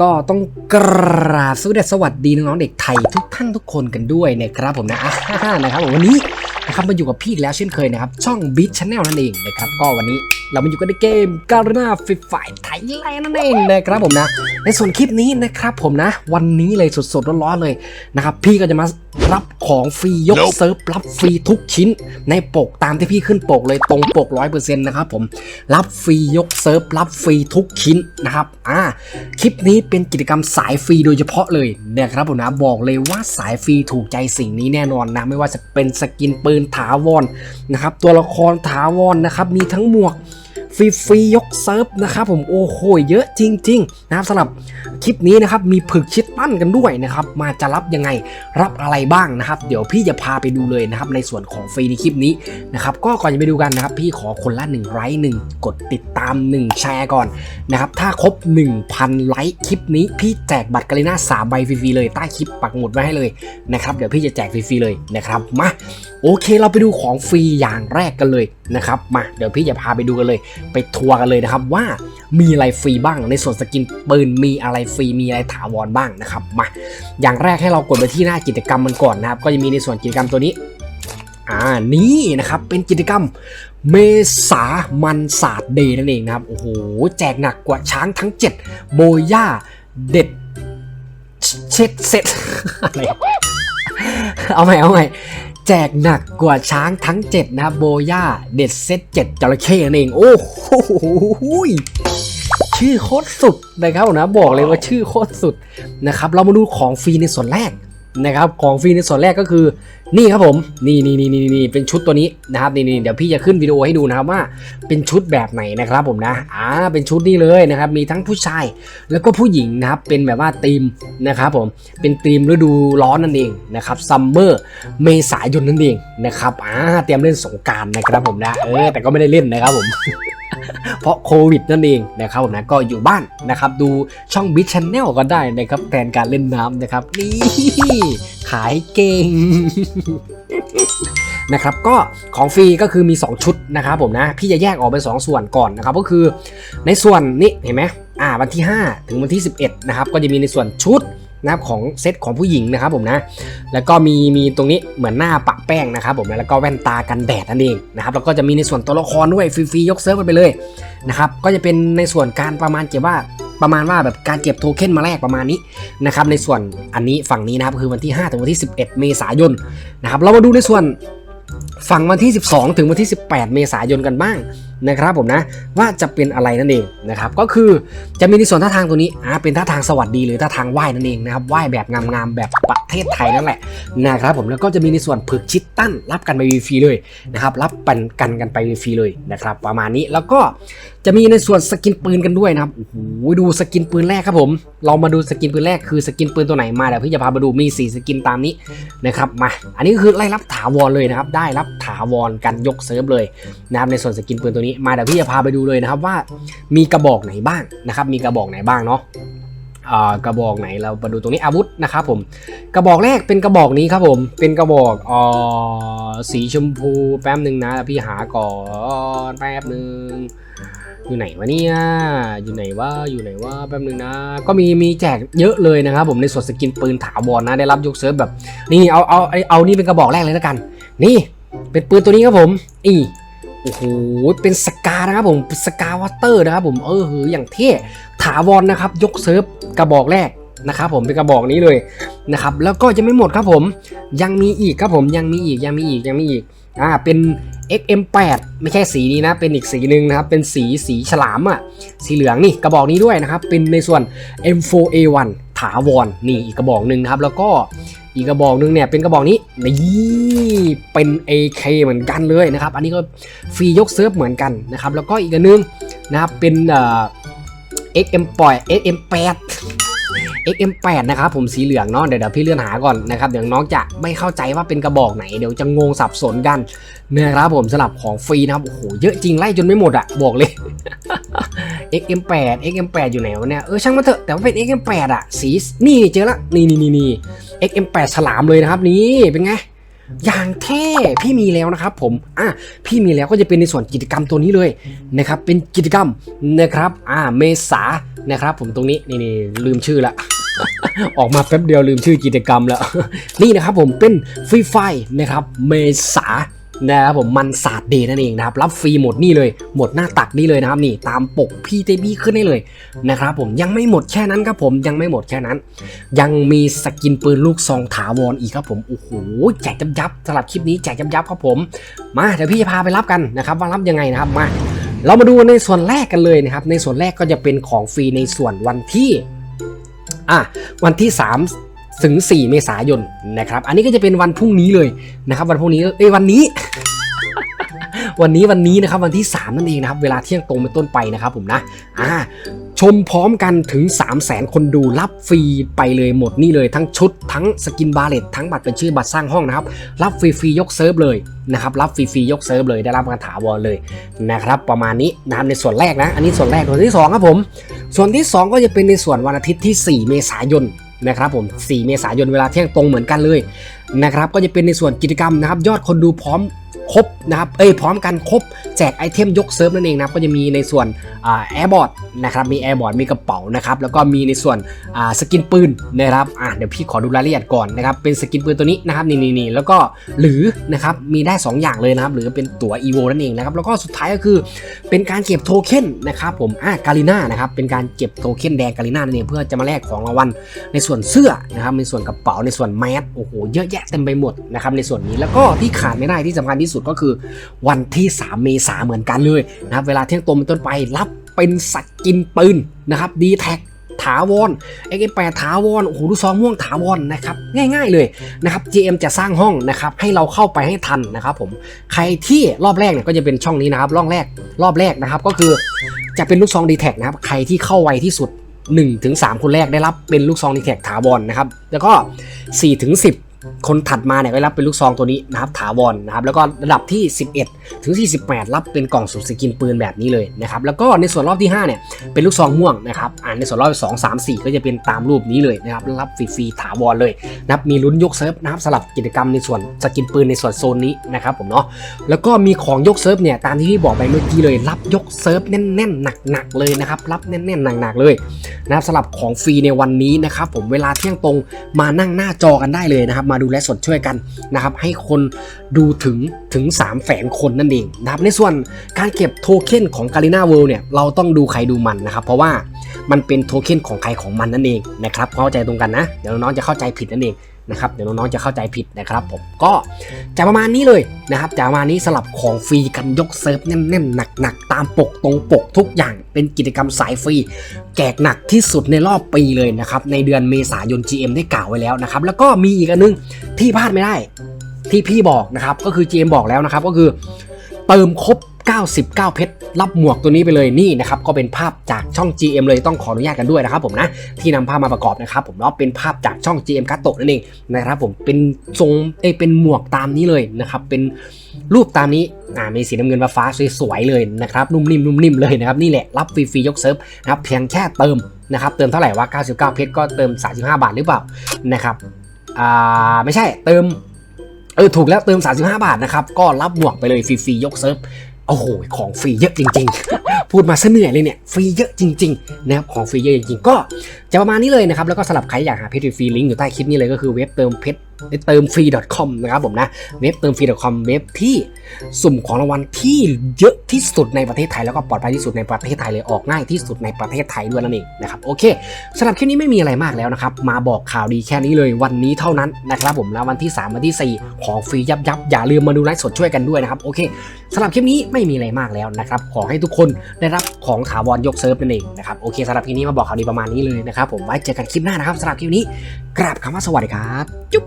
ก็ต้องกราบสวัสดีน้องๆเด็กไทยทุกท่านทุกคนกันด้วยนะครับผมนะนะครับผมวันนี้นะครับมาอยู่กับพี่อีกแล้วเช่นเคยนะครับ ช่อง Beat Channel นั่นเองนะครับ ก็วันนี้เรามาอยู่กันในเกมการนาฟิฟายไทยแลนด์นั่นเองนะครับผมนะ ในส่วนคลิปนี้นะครับผมนะ วันนี้เลยสดๆร้อนๆเลยนะครับ พี่ก็จะมารับของฟรียกเซิร์ฟรับฟรีทุกชิ้น ในปกตามที่พี่ขึ้นปกเลยตรงปก100%นะครับผมรับฟรียกเซิร์ฟรับฟรีทุกชิ้นนะครับอ่าคลิปนี้เป็นกิจกรรมสายฟรีโดยเฉพาะเลยนะครับผมนะบอกเลยว่าสายฟรีถูกใจสิ่งนี้แน่นอนนะไม่ว่าจะเป็นสกินปืนถาวรนะครับตัวละครถาวรนะครับมีทั้งหมวก ฟรีฟรียกเซิร์ฟนะครับผมโอ้โหเยอะจริง ๆ นะครับสำหรับคลิปนี้นะครับมีผึกชิดตั้นกันด้วยนะครับมาจะรับยังไงรับอะไรบ้างนะครับ เดี๋ยวพี่จะพาไปดูเลยนะครับในส่วนของฟรีในคลิปนี้นะครับก็ก่อนจะไปดูกันนะครับ พี่ขอคนละ1ไลค์1กดติดตาม 1 แชร์ก่อนนะครับถ้าครบ 1,000 ไลค์คลิปนี้ พี่แจกบัตรกาลิน่าสามใบฟรีๆเลยใต้คลิปปักหมุดไว้ให้เลยนะครับเดี๋ยวพี่จะแจกฟรีๆเลยนะครับมาโอเคเราไปดูของฟรีอย่างแรกกันเลย นะครับมาเดี๋ยวพี่จะพาไปดูกันเลย ไปทัวร์กันเลยนะครับว่ามีอะไรฟรีบ้างในส่วนสกินปืนมีอะไรฟรีมีอะไรถาวรบ้างนะครับมาอย่างแรกให้เรากดไปที่หน้ากิจกรรมมันก่อนนะครับ ก็จะมีในส่วนกิจกรรมตัวนี้อ่านี่นะครับเป็นกิจกรรมเมษามันศาสตร์เดย์นั่นเองนะครับโอ้โหแจกหนักกว่าช้างทั้ง 7 โบย่าเด็ดเช็ดเซ็ตอะไรเอาใหม่เอาใหม่ จกหนักกว่าช้างทั้ง 7 นะครับโบย่าเด็ดเซต7จระเข้นั่นเอง โอ้โหชื่อโคตรสุดนะครับนะบอกเลยว่าชื่อโคตรสุดนะครับ เรามาดูของฟรีในส่วนแรก นะครับของฟรีในส่วนแรกก็คือนี่ครับผมนี่นี่นี่นี่นี่เป็นชุดตัวนี้นะครับนี่นี่เดี๋ยวพี่จะขึ้นวิดีโอให้ดูนะครับว่าเป็นชุดแบบไหนนะครับผมนะอ่าเป็นชุดนี้เลยนะครับมีทั้งผู้ชายแล้วก็ผู้หญิงนะครับเป็นแบบว่าธีมนะครับผมเป็นธีมฤดูร้อนนั่นเองนะครับซัมเมอร์เมษายนนั่นเองนะครับอ่าเตรียมเล่นสงการนะครับผมนะเออแต่ก็ไม่ได้เล่นนะครับผม เพราะโควิดนั่นเองนะครับผมนะก็อยู่บ้านนะครับดูช่องบิชแนลก็ได้นะครับแทนการเล่นน้ำนะครับนี่ขายเก่งนะครับก็ของฟรีก็คือมี 2 ชุดนะครับผมนะพี่จะแยกออกเป็น 2 ส่วนก่อนนะครับก็คือในส่วนนี้เห็นไหมอ่าวันที่ 5 ถึงวันที่ 11นะครับก็จะมีในส่วนชุด นะครับของเซตของผู้หญิงนะครับผมนะแล้วก็มีมีตรงนี้เหมือนหน้าปะแป้งนะครับผมแล้วก็แว่นตากันแดดนั่นเองนะครับแล้วก็จะมีในส่วนตัวละครด้วยฟรีๆยกเซิร์ฟกันไปเลยนะครับก็จะเป็นในส่วนการประมาณเก็บว่าประมาณว่าแบบการเก็บโทเค็นมาแลกประมาณนี้นะครับในส่วนอันนี้ฝั่งนี้นะครับคือวันที่ 5 ถึงวันที่ 11 เมษายนนะครับเรามาดูในส่วนฝั่งวันที่ 12 ถึงวันที่ 18 เมษายนกันบ้างนะครับผมนะว่าจะเป็นอะไรนั่นเองนะครับก็คือจะมีในส่วนท่าทางตัวนี้อ่าเป็นท่าทางสวัสดีหรือท่าทางไหว้นั่นเองนะครับไหว้แบบงามๆแบบประเทศไทยนั่นแหละนะครับผมแล้วก็จะมีในส่วนผึกชิดตั้นรับกันไปฟรีเลยนะครับรับปันกันกันไปฟรีเลยนะครับประมาณนี้แล้วก็จะมีในส่วนสกินปืนกันด้วยนะครับโอ้โหดูสกินปืนแรกครับผมเรามาดูสกินปืนแรกคือสกินปืนตัวไหนมาเดี๋ยวพี่จะพามาดูมี 4 สกินตามนี้นะครับมาอันนี้คือไล่รับถาวรเลยนะครับได้รับถาวรกันยกเซิร์ฟเลยนะครับในส่วนสกินปืนตัวนี้มาเดี๋ยวพี่จะพาไปดูเลยนะครับว่ามีกระบอกไหนบ้างนะครับมีกระบอกไหนบ้างเนาะกระบอกไหนเรามาดูตรงนี้อาวุธนะครับผมกระบอกแรกเป็นกระบอกนี้ครับผมเป็นกระบอกออสีชมพูแป๊บหนึ่งนะพี่หาก่อนแป๊บหนึ่งอยู่ไหนวะเนี่ยอยู่ไหนวะอยู่ไหนวะแป๊บหนึ่งนะ ก็มีมีแจกเยอะเลยนะครับผมในส่วนสกินปืนถาวรนะได้รับยกเซิร์ฟแบบ นี่เอาเอาเอาเอานี่เป็นกระบอกแรกเลยแล้วกัน นี่เป็นปืนตัวนี้ครับผมอี โอ้โห เป็นสกานะครับผมสกาวอเตอร์นะครับผมเออหืออย่างเท่ถาวรนะครับ ยกเซิร์ฟกระบอกแรกนะครับผมเป็นกระบอกนี้เลยนะครับ แล้วก็ยังไม่หมดครับผม ยังมีอีกครับผมยังมีอีกยังมีอีกยังมีอีกอ่าเป็น XM8 ไม่ใช่สีนี้นะ เป็นอีกสีหนึ่งนะครับ เป็นสีสีฉลามอะ สีเหลืองนี่กระบอกนี้ด้วยนะครับ เป็นในส่วน M4A1 ถาวรนี่อีกกระบอกหนึ่งนะครับ แล้วก็ อีกกระบอกหนึงเนี่ยเป็นกระบอกนี้นี่เป็น AK เหมือนกันเลยนะครับ อันนี้ก็ฟรียกเซิร์ฟเหมือนกันนะครับ แล้วก็อีกอันนึงนะครับเป็นเอ่อ XM8 XM8 XM8 นะครับผมสีเหลืองเนาะเดี๋ยวเดี๋ยวพี่เลื่อนหาก่อนนะครับเดี๋ยวน้องจะไม่เข้าใจว่าเป็นกระบอกไหนเดี๋ยวจะงงสับสนกันนะครับผมสำหรับของฟรีนะครับโอ้โหเยอะจริงไล่จนไม่หมดอะบอกเลย XM8 XM8 อยู่ไหนวะเนี่ยเออช่างมันเถอะแต่ว่าเป็น XM8 อะสีนี่เจอละนี่นี่นี่นี่ XM8 ฉลามเลยนะครับนี่เป็นไงอย่างเท่พี่มีแล้วนะครับผมอะพี่มีแล้วก็จะเป็นในส่วนกิจกรรมตัวนี้เลยนะครับเป็นกิจกรรมนะครับอ่าเมษานะครับผมตรงนี้นี่นี่ลืมชื่อละ ออกมาแป๊บเดียวลืมชื่อกิจกรรมแล้ว นี่นะครับผมเป็นฟรีไฟนะครับเมษานะครับผมมันศาสตร์เดย์นั่นเองนะครับรับฟรีหมดนี่เลย หมดหน้าตักนี่เลยนะครับนี่ตามปกพี่เตบี้ขึ้นได้เลยนะครับผมยังไม่หมดแค่นั้นครับผมยังไม่หมดแค่นั้น ยังมีสกินปืนลูกซองถาวรอีกครับผมโอ้โหแจกยับยับสำหรับคลิปนี้แจกยับยับครับผม มาเดี๋ยวพี่จะพาไปรับกันนะครับว่ารับยังไงนะครับมาเรามาดูในส่วนแรกกันเลยนะครับในส่วนแรกก็จะเป็นของฟรีในส่วนวันที่ อะวันที่ 3 ถึง 4 เมษายนนะครับ อันนี้ก็จะเป็นวันพรุ่งนี้เลยนะครับ วันพรุ่งนี้เอ้ยวันนี้ วันนี้วันนี้นะครับวันที่ 3 นั่นเองนะครับเวลาเที่ยงตรงเป็นต้นไปนะครับผมนะอ่าชมพร้อมกันถึง 3 0 0แสนคนดูรับฟรีไปเลยหมดนี่เลยทั้งชุดทั้งสกินบาเลตทั้งบัตรเป็นชื่อบัตรสร้างห้องนะครับ รับฟรีๆยกเซิร์ฟเลยนะครับรับฟรีๆยกเซิร์ฟเลยได้รับการถาวรเลยนะครับประมาณนี้นะครับในส่วนแรกนะ อันนี้ส่วนแรกส่วนที่สองครับผม ส่วนที่ 2 ก็จะเป็นในส่วนวันอาทิตย์ที่ 4 เมษายนนะครับผม 4 เมษายนเวลาเที่ยงตรงเหมือนกันเลยนะครับก็จะเป็นในส่วนกิจกรรมนะครับยอดคนดูพร้อม ครบนะครับ เอ้ยพร้อมกันครบแจกไอเทมยกเซิร์ฟนั่นเองนะครับ ก็จะมีในส่วนแอร์บอร์ดนะครับ มีแอร์บอร์ดมีกระเป๋านะครับ แล้วก็มีในส่วนสกินปืนนะครับอะเดี๋ยวพี่ขอดูรายละเอียดก่อนนะครับ เป็นสกินปืนตัวนี้นะครับ นี่นี่นี่แล้วก็หรือนะครับ มีได้ 2 อย่างเลยนะครับ หรือเป็นตั๋ว EVO นั่นเองนะครับ แล้วก็สุดท้ายก็คือเป็นการเก็บโทเค็นนะครับผม อ่ากาลิน่านะครับ เป็นการเก็บโทเค็นแดงกาลิน่านั่นเองเพื่อจะมาแลกของรางวัลในส่วนเสื้อนะครับ ในส่วนกระเป๋า ในส่วนแมส โอ้โห เยอะแยะเต็มไปหมดนะครับ ในส่วนนี้ แล้วก็ที่ขาดไม่ได้ที่สำคัญที่สุดก็คือวันที่ 3 เมษาเหมือนกันเลยนะครับเวลาเที่ยงตรงเป็นต้นไปรับเป็นสักกินปืนนะครับดีแท็กถาวรเอ็กแปดถาวร โอ้โห ลูกซองม่วงถาวรนะครับ ง่ายๆเลยนะครับ GM จะสร้างห้องนะครับ ให้เราเข้าไปให้ทันนะครับผม ใครที่รอบแรกเนี่ยก็จะเป็นช่องนี้นะครับ รอบแรก รอบแรกนะครับ ก็คือจะเป็นลูกซองดีแท็กนะครับ ใครที่เข้าไวที่สุด1-3 คนแรกได้รับเป็นลูกซองดีแท็กถาวรนะครับ แล้วก็4ถึง10 คนถัดมาเนี่ยก็รับเป็นลูกซองตัวนี้นะครับถาวรนะครับแล้วก็ระดับที่ 11 ถึง 48 รับเป็นกล่องสุ่มสกินปืนแบบนี้เลยนะครับแล้วก็ในส่วนรอบที่5เนี่ยเป็นลูกซองม่วงนะครับอ่านในส่วนรอบ2 3 4 ก็จะเป็นตามรูปนี้เลยนะครับรับฟรีๆถาวรเลยนะครับมีลุ้นยกเซิร์ฟนะครับสลับกิจกรรมในส่วนสกินปืนในส่วนโซนนี้นะครับผมเนาะแล้วก็มีของยกเซิร์ฟเนี่ยตามที่พี่บอกไปเมื่อกี้เลย รับยกเซิร์ฟแน่นๆหนักๆเลยนะครับรับแน่นๆหนักๆเลยนะครับสำหรับของฟรีในวันนี้นะครับผมเวลาเที่ยงตรงมานั่งหน้าจอกันได้เลยนะครับมาดูแลสดช่วยกันนะครับให้คนดูถึงถึง3แสนคนนั่นเองนะครับในส่วนการเก็บโทเค็นของ g a r i n a World เนี่ยเราต้องดูใครดูมันนะครับเพราะว่า มันเป็นโทเค็นของใครของมันนั่นเองนะครับเข้าใจตรงกันนะ เดี๋ยวน้องๆจะเข้าใจผิดนั่นเองนะครับเดี๋ยวน้องๆจะเข้าใจผิดนะครับผมก็จะประมาณนี้เลยนะครับจะประมาณนี้สลับของฟรีกันยกเซิร์ฟแน่นๆหนักๆตามปกตรงปกทุกอย่างเป็นกิจกรรมสายฟรีแจกหนักที่สุดในรอบปีเลยนะครับในเดือนเมษายน GM ได้กล่าวไว้แล้วนะครับแล้วก็มีอีกอันนึงที่พลาดไม่ได้ที่พี่บอกนะครับก็คือ GM บอกแล้วนะครับก็คือเติมครบ 99 เพชรรับหมวกตัวนี้ไปเลยนี่นะครับก็เป็นภาพจากช่อง GM เลยต้องขออนุญาตกันด้วยนะครับผมนะที่นำภาพมาประกอบนะครับผมแล้วเป็นภาพจากช่อง GM คัตโตะนั่นเองนะครับผมเป็นทรงเอยเป็นหมวกตามนี้เลยนะครับเป็นรูปตามนี้อ่ามีสีน้ำเงินฟ้าสวยๆเลยนะครับนุ่มนิ่มนุ่มนิ่มเลยนะครับนี่แหละรับฟรีๆยกเซิร์ฟนะครับเพียงแค่เติมนะครับเติมเท่าไหร่วะ99 เพชรก็เติม 35 บาทหรือเปล่านะครับอ่าไม่ใช่เติมเออถูกแล้วเติม 35 บาทนะครับก็รับหมวกไปเลยฟรีๆยกเซิร์ฟ โอ้โห ของฟรีเยอะจริง ๆ พูดมาซะเหนื่อยเลยเนี่ย ฟรีเยอะจริงๆนะครับ ของฟรีเยอะจริงๆ ก็จะประมาณนี้เลยนะครับ แล้วก็สำหรับใครอยากหาเพชรฟรีลิงก์อยู่ใต้คลิปนี้เลยก็คือเว็บเติมเพชร เติมฟรี .com นะครับผมนะ เว็บเติมฟรี .com เว็บที่สุ่มของรางวัลที่เยอะที่สุดในประเทศไทยแล้วก็ปลอดภัยที่สุดในประเทศไทยเลยออกง่ายที่สุดในประเทศไทยด้วยนั่นเองนะครับโอเคสำหรับคลิปนี้ไม่มีอะไรมากแล้วนะครับ มาบอกข่าวดีแค่นี้เลยวันนี้เท่านั้นนะครับผมแล้ววันที่ 3 วันที่ 4 ของฟรียับยับอย่าลืมมาดูไลฟ์สดช่วยกันด้วยนะครับโอเคสำหรับคลิปนี้ไม่มีอะไรมากแล้วนะครับขอให้ทุกคนได้รับของถาวรยกเซิร์ฟนั่นเองนะครับโอเคสำหรับคลิปนี้มาบอกข่าวดีประมาณนี้เลยนะครับผมไว้เจอกันคลิปหน้านะครับสำหรับคลิปนี้กราบคำว่าสวัสดีครับจุ๊บ